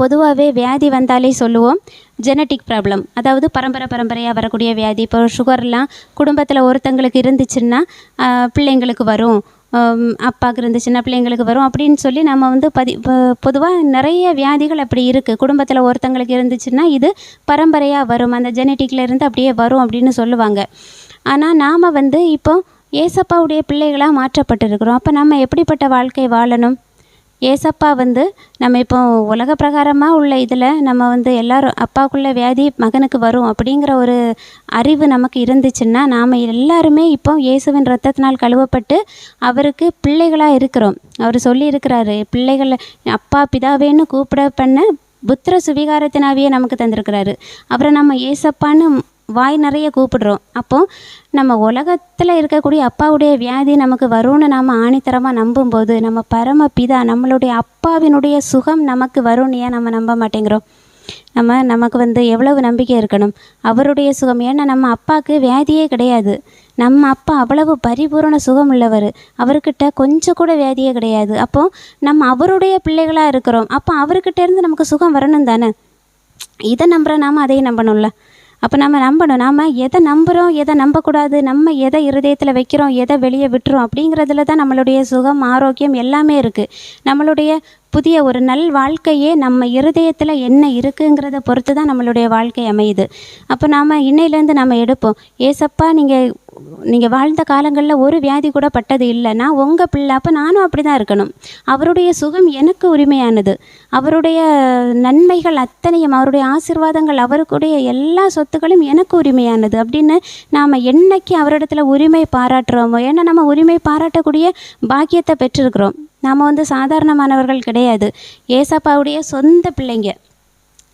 பொதுவாகவே வியாதி வந்தாலே சொல்லுவோம் ஜெனட்டிக் ப்ராப்ளம் அதாவது பரம்பரை பரம்பரையாக வரக்கூடிய வியாதி. இப்போ சுகர்லாம் குடும்பத்தில் ஒருத்தங்களுக்கு இருந்துச்சுன்னா பிள்ளைங்களுக்கு வரும். அப்பாவுக்கு இருந்துச்சுன்னா பிள்ளைங்களுக்கு வரும். அப்படின்னு சொல்லி நம்ம வந்து பதி பொதுவாக நிறைய வியாதிகள் அப்படி இருக்குது குடும்பத்தில் ஒருத்தங்களுக்கு இருந்துச்சுன்னா இது பரம்பரையாக வரும். அந்த ஜெனட்டிக்கில் இருந்து அப்படியே வரும் அப்படின்னு சொல்லுவாங்க. ஆனால் நாம் வந்து இப்போ ஏசப்பாவுடைய பிள்ளைகளாக மாற்றப்பட்டிருக்கிறோம். அப்போ நம்ம எப்படிப்பட்ட வாழ்க்கை வாழணும்? ஏசப்பா வந்து நம்ம இப்போ உலக பிரகாரமாக உள்ள இதில் நம்ம வந்து எல்லாரும் அப்பாவுக்குள்ள வியாதி மகனுக்கு வரும் அப்படிங்கிற ஒரு அறிவு நமக்கு இருந்துச்சுன்னா நாம் எல்லாருமே இப்போ இயேசுவின் ரத்தத்தினால் கழுவப்பட்டு அவருக்கு பிள்ளைகளாக இருக்கிறோம். அவர் சொல்லியிருக்கிறாரு பிள்ளைகளை அப்பா பிதாவேன்னு கூப்பிட பண்ண புத்திர சுவிகாரத்தினாவே நமக்கு தந்திருக்கிறாரு. அவரை நம்ம ஏசப்பான்னு வாய் நிறைய கூப்பிடுறோம். அப்போது நம்ம உலகத்தில் இருக்கக்கூடிய அப்பாவுடைய வியாதி நமக்கு வரும்னு நாம் ஆணித்தரமாக நம்பும்போது நம்ம பரம பிதா நம்மளுடைய அப்பாவினுடைய சுகம் நமக்கு வரும்னு ஏன் நம்ம நம்ப மாட்டேங்கிறோம்? நம்ம நமக்கு வந்து எவ்வளவு நம்பிக்கை இருக்கணும்? அவருடைய சுகம் ஏன்னா நம்ம அப்பாவுக்கு வியாதியே கிடையாது. நம்ம அப்பா அவ்வளவு பரிபூரண சுகம் உள்ளவர். அவர்கிட்ட கொஞ்சம் கூட வியாதியே கிடையாது. அப்போது நம்ம அவருடைய பிள்ளைகளாக இருக்கிறோம். அப்போ அவர்கிட்ட இருந்து நமக்கு சுகம் வரணும் தானே? இதை நம்புகிற நாம அதையும் நம்பணும்ல. அப்போ நம்ம நம்பணும். நாம் எதை நம்புகிறோம் எதை நம்பக்கூடாது நம்ம எதை இருதயத்தில் வைக்கிறோம் எதை வெளியே விட்டுறோம் அப்படிங்கிறதுல தான் நம்மளுடைய சுகம் ஆரோக்கியம் எல்லாமே இருக்குது நம்மளுடைய புதிய ஒரு நல் வாழ்க்கையே நம்ம இருதயத்தில் என்ன இருக்குங்கிறத பொறுத்து தான் நம்மளுடைய வாழ்க்கை அமையுது. அப்போ நாம் இன்னையிலேருந்து நம்ம எடுப்போம். ஏசப்பா நீங்கள் நீங்கள் வாழ்ந்த காலங்களில் ஒரு வியாதி கூட பட்டது இல்லை. நான் உங்கள் பிள்ளை அப்போ நானும் அப்படி தான் இருக்கணும். அவருடைய சுகம் எனக்கு உரிமையானது. அவருடைய நன்மைகள் அத்தனையும் அவருடைய ஆசீர்வாதங்கள் அவருக்குடைய எல்லா சொத்துக்களும் எனக்கு உரிமையானது அப்படின்னு நாம் என்னைக்கு அவரிடத்துல உரிமை பாராட்டுறோமோ ஏன்னா நம்ம உரிமை பாராட்டக்கூடிய பாக்கியத்தை பெற்றிருக்கிறோம். நாம் வந்து சாதாரணமானவர்கள் கிடையாது. ஏசப்பாவுடைய சொந்த பிள்ளைங்க.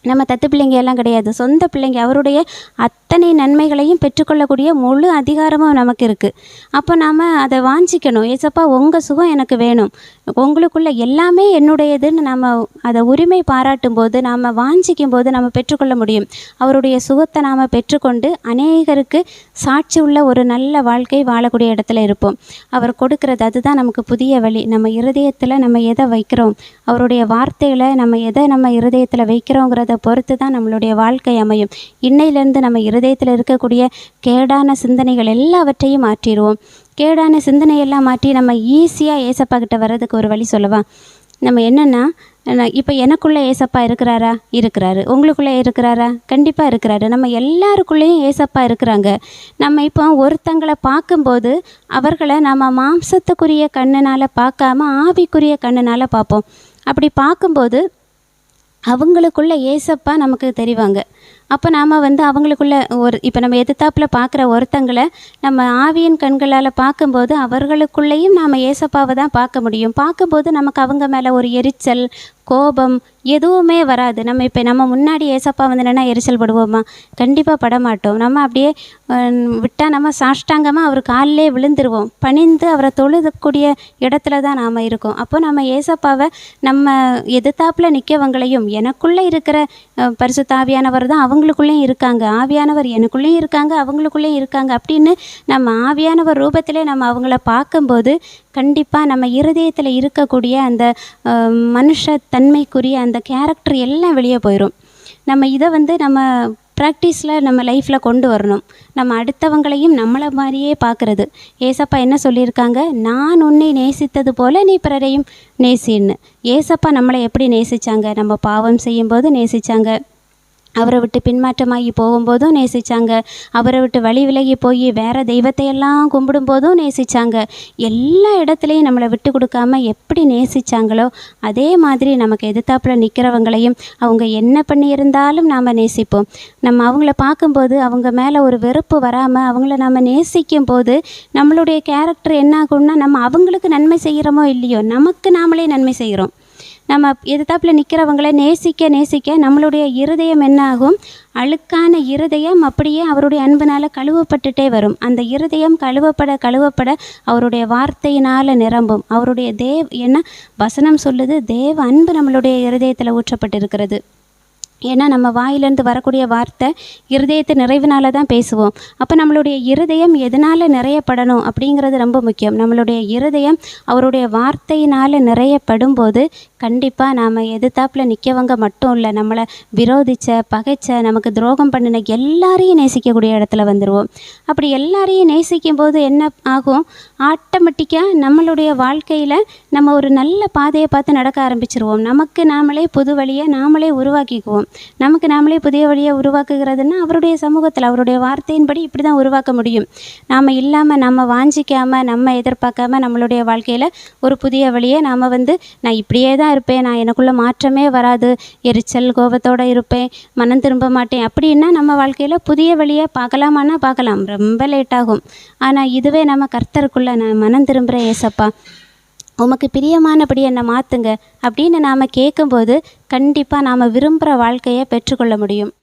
நம்ம தத்து பிள்ளைங்க எல்லாம் கிடையாது. சொந்த பிள்ளைங்க அவருடைய அத்தனை நன்மைகளையும் பெற்றுக்கொள்ளக்கூடிய முழு அதிகாரமும் நமக்கு இருக்குது அப்போ நாம் அதை வாஞ்சிக்கணும். ஏசப்பா உங்கள் சுகம் எனக்கு வேணும். உங்களுக்குள்ள எல்லாமே என்னுடையதுன்னு நம்ம அதை உரிமை பாராட்டும் போது நாம் வாஞ்சிக்கும் போது நம்ம பெற்றுக்கொள்ள முடியும். அவருடைய சுகத்தை நாம் பெற்றுக்கொண்டு அநேகருக்கு சாட்சி உள்ள ஒரு நல்ல வாழ்க்கை வாழக்கூடிய இடத்துல இருப்போம். அவர் கொடுக்கறது அதுதான் நமக்கு புதிய வழி. நம்ம இருதயத்தில் நம்ம எதை வைக்கிறோம்? அவருடைய வார்த்தைகளை நம்ம எதை நம்ம இருதயத்தில் வைக்கிறோங்கிறத பொறுத்து தான் நம்மளுடைய வாழ்க்கை அமையும். இன்னையிலேருந்து நம்ம இருதயத்தில் இருக்கக்கூடிய கேடான சிந்தனைகள் எல்லாவற்றையும் மாற்றிடுவோம். கேடான சிந்தனையெல்லாம் மாற்றி நம்ம ஈஸியாக ஏசப்பா கிட்ட வர்றதுக்கு ஒரு வழி சொல்லவா? நம்ம என்னென்னா இப்போ எனக்குள்ளே ஏசப்பா இருக்கிறாரா? இருக்கிறாரு. உங்களுக்குள்ளே இருக்கிறாரா? கண்டிப்பாக இருக்கிறாரு. நம்ம எல்லாருக்குள்ளேயும் ஏசப்பா இருக்கிறாங்க. நம்ம இப்போ ஒருத்தங்களை பார்க்கும்போது அவர்களை நம்ம மாம்சத்துக்குரிய கண்ணுனால் பார்க்காம ஆவிக்குரிய கண்ணுனால் பார்ப்போம். அப்படி பார்க்கும்போது அவங்களுக்குள்ள ஏசப்பா நமக்கு தெரிவாங்க. அப்போ நாம் வந்து அவங்களுக்குள்ள ஒரு இப்போ நம்ம எதிர்த்தாப்பில் பார்க்குற ஒருத்தங்களை நம்ம ஆவியின் கண்களால் பார்க்கும்போது அவர்களுக்குள்ளேயும் நாம் ஏசப்பாவை தான் பார்க்க முடியும். பார்க்கும்போது நமக்கு அவங்க மேலே ஒரு எரிச்சல் கோபம் எதுவுமே வராது. நம்ம இப்போ நம்ம முன்னாடி ஏசப்பா வந்து என்னென்னா எரிச்சல் படுவோமா? கண்டிப்பாக படமாட்டோம். நம்ம அப்படியே விட்டால் நம்ம சாஷ்டாங்கமாக அவர் காலிலே விழுந்துருவோம். பணிந்து அவரை தொழுதக்கூடிய இடத்துல தான் நாம் இருக்கோம். அப்போ நம்ம ஏசப்பாவை நம்ம எதிர்த்தாப்பில் நிற்கவங்களையும் எனக்குள்ளே இருக்கிற பரிசுத்தாவியானவர் பரிசுத்த ஆவியானவர் தான் அவங்களுக்குள்ளேயும் இருக்காங்க. ஆவியானவர் எனக்குள்ளேயும் இருக்காங்க அவங்களுக்குள்ளேயும் இருக்காங்க அப்படின்னு நம்ம ஆவியானவர் ரூபத்திலே நம்ம அவங்கள பார்க்கும்போது கண்டிப்பாக நம்ம இருதயத்தில் இருக்கக்கூடிய அந்த அஹ், மனுஷ தன்மைக்குரிய அந்த கேரக்டர் எல்லாம் வெளியே போயிடும் நம்ம இதை வந்து நம்ம ப்ராக்டிஸில் நம்ம லைஃப்பில் கொண்டு வரணும். நம்ம அடுத்தவங்களையும் நம்மளை மாதிரியே பார்க்குறது. ஏசப்பா என்ன சொல்லியிருக்காங்க? நான் உன்னை நேசித்தது போல நீ பிறரையும் நேசின்னு. ஏசப்பா நம்மளை எப்படி நேசிச்சாங்க? நம்ம பாவம் செய்யும்போது நேசித்தாங்க அவரை விட்டு பின்மாற்றமாகி போகும்போதும் நேசிச்சாங்க. அவரை விட்டு வழி விலகி போய் வேற தெய்வத்தையெல்லாம் கும்பிடும்போதும் நேசிச்சாங்க. எல்லா இடத்துலையும் நம்மளை விட்டு கொடுக்காம எப்படி நேசிச்சாங்களோ அதே மாதிரி நமக்கு எதிர்த்தாப்புல நிற்கிறவங்களையும் அவங்க என்ன பண்ணியிருந்தாலும் நாம் நேசிப்போம். நம்ம அவங்கள பார்க்கும்போது அவங்க மேலே ஒரு வெறுப்பு வராமல் அவங்கள நம்ம நேசிக்கும் போது நம்மளுடைய கேரக்டர் என்ன ஆகும்னா நம்ம அவங்களுக்கு நன்மை செய்கிறோமோ இல்லையோ நமக்கு நாமளே நன்மை செய்கிறோம். நம்ம எதிர்த்தாப்பில் நிற்கிறவங்கள நேசிக்க நேசிக்க நம்மளுடைய இருதயம் என்ன ஆகும் அழுக்கான இருதயம் அப்படியே அவருடைய அன்பினால் கழுவப்பட்டுட்டே வரும். அந்த இருதயம் கழுவப்பட கழுவப்பட அவருடைய வார்த்தையினால் நிரம்பும். அவருடைய தேவ் என்ன? வசனம் சொல்லுது தேவ அன்பு நம்மளுடைய இருதயத்தில் ஊற்றப்பட்டிருக்கிறது. ஏன்னா நம்ம வாயிலேருந்து வரக்கூடிய வார்த்தை இருதயத்து நிறைவினால தான் பேசுவோம். அப்போ நம்மளுடைய இருதயம் எதனால் நிறையப்படணும் அப்படிங்கிறது ரொம்ப முக்கியம். நம்மளுடைய இருதயம் அவருடைய வார்த்தையினால் நிறையப்படும் போது கண்டிப்பாக நாம் எதிர்த்தாப்பில் நிற்கவங்க மட்டும் இல்லை நம்மளை விரோதித்த பகைச்ச நமக்கு துரோகம் பண்ணின எல்லாரையும் நேசிக்கக்கூடிய இடத்துல வந்துடுவோம் அப்படி எல்லாரையும் நேசிக்கும் போது என்ன ஆகும்? ஆட்டோமேட்டிக்காக நம்மளுடைய வாழ்க்கையில் நம்ம ஒரு நல்ல பாதையை பார்த்து நடக்க ஆரம்பிச்சிருவோம். நமக்கு நாமளே புது வழியை நாமளே உருவாக்கிக்குவோம். நமக்கு நாமளே புதிய வழியை உருவாக்குகிறதுன்னா அவருடைய சமூகத்தில் அவருடைய வார்த்தையின்படி இப்படி தான் உருவாக்க முடியும். நாம் இல்லாமல் நம்ம வாஞ்சிக்காமல் நம்ம எதிர்பார்க்காம நம்மளுடைய வாழ்க்கையில் ஒரு புதிய வழியை நாம் வந்து நான் இப்படியே தான் இருப்பேன் நான் எனக்குள்ளே மாற்றமே வராது. எரிச்சல் கோபத்தோடு இருப்பேன் மனம் திரும்ப மாட்டேன். அப்படின்னா நம்ம வாழ்க்கையில் புதிய வழியை பார்க்கலாமான்னா பார்க்கலாம். ரொம்ப லேட் ஆகும். ஆனால் இதுவே நம்ம கர்த்தருக்குள்ளே நான் மனம் திரும்புகிறேன் ஏசப்பா உமக்கு பிரியமானபடி என்னை மாற்றுங்க அப்படின்னு நாம் கேட்கும்போது கண்டிப்பாக நாம் விரும்புகிற வாழ்க்கையை பெற்றுக்கொள்ள முடியும்.